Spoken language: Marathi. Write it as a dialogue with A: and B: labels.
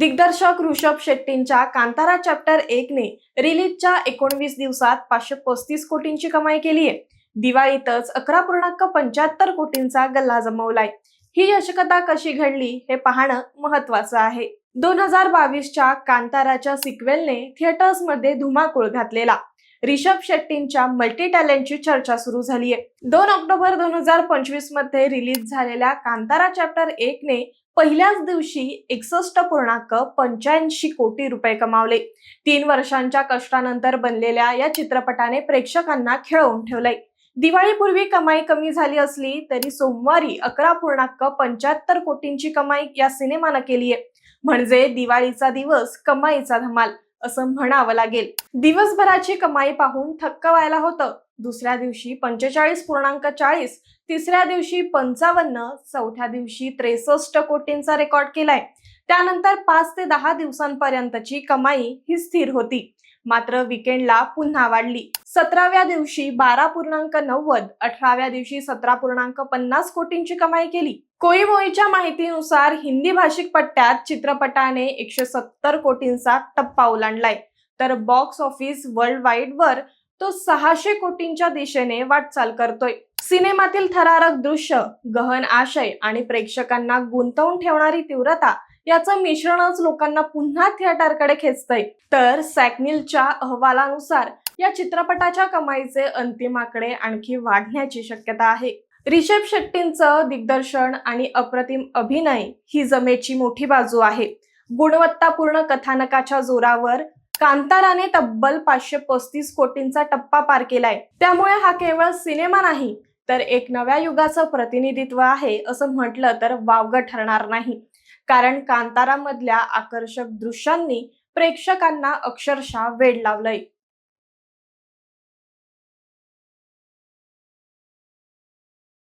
A: दिग्दर्शक ऋषभ शेट्टींच्या कांतारा चॅप्टर एक ने रिलीजच्या एकोणवीस दिवसात पाचशे पस्तीस कोटींची कमाई केली आहे. दिवाळीतच अकरा पूर्णांक पंच्याहत्तर कोटींचा गल्ला जमवलाय. ही यशकथा कशी घडली हे पाहणं महत्वाचं आहे. दोन हजार बावीसच्या कांताराच्या सिक्वेलने थिएटर्समध्ये धुमाकूळ घातलेला. रिषभ शेट्टींच्या मल्टी टॅलेंटची चर्चा सुरू झाली आहे दोन ऑक्टोबर दोन हजार पंचवीसमध्ये रिलीज झालेल्या कांतारा चॅप्टर एक ने पहिल्याच दिवशी एकसष्ट पूर्णांक पंच्याऐंशी कोटी रुपये कमावले. तीन वर्षांच्या कष्टानंतर बनलेल्या या चित्रपटाने प्रेक्षकांना खेळवून ठेवलंय. दिवाळीपूर्वी कमाई कमी झाली असली तरी सोमवारी अकरा पूर्णांक पंच्याहत्तर कोटींची कमाई या सिनेमानं केली आहे म्हणजे दिवाळीचा दिवस कमाईचा धमाल. असं म्हणावं लागेल. दिवसभराची कमाई पाहून थक्क व्हायला होतं. दुसऱ्या दिवशी पंचेचाळीस पूर्णांक चाळीस तिसऱ्या दिवशी पंचावन्न चौथ्या दिवशी त्रेसष्ट कोटींचा रेकॉर्ड केलाय. त्यानंतर पाच ते दहा दिवसांपर्यंतची कमाई ही स्थिर होती. मात्र विकेंडला पुन्हा वाढली. सतराव्या दिवशी बारा पूर्णांक नव्वद अठराव्या दिवशी सतरा पूर्णांक पन्नास कोटींची कमाई केली. कोईमोईच्या माहितीनुसार हिंदी भाषिक पट्ट्यात चित्रपटाने एकशे सत्तर कोटींचा टप्पा ओलांडलाय. तर बॉक्स ऑफिस वर्ल्ड वाईड वर तो सहाशे कोटींच्या दिशेने वाटचाल करतोय. सिनेमातील थरारक दृश्य गहन आशय आणि प्रेक्षकांना गुंतवून ठेवणारी तीव्रता याचं मिश्रणच लोकांना पुन्हा थिएटरकडे खेचतंय. तर सॅकनिलच्या अहवालानुसार या चित्रपटाच्या कमाईचे अंतिम आकडे आणखी वाढण्याची शक्यता आहे. रिषभ शेट्टींचं दिग्दर्शन आणि अप्रतिम अभिनय ही जमेची मोठी बाजू आहे. गुणवत्तापूर्ण कथानकाच्या जोरावर कांताराने तब्बल पाचशे पस्तीस कोटींचा टप्पा पार केलाय. त्यामुळे हा केवळ सिनेमा नाही तर एक नव्या युगाचं प्रतिनिधित्व आहे असं म्हटलं तर वावगं ठरणार नाही. कारण कांतारामधल्या आकर्षक दृश्यांनी प्रेक्षकांना अक्षरशः वेड लावलंय.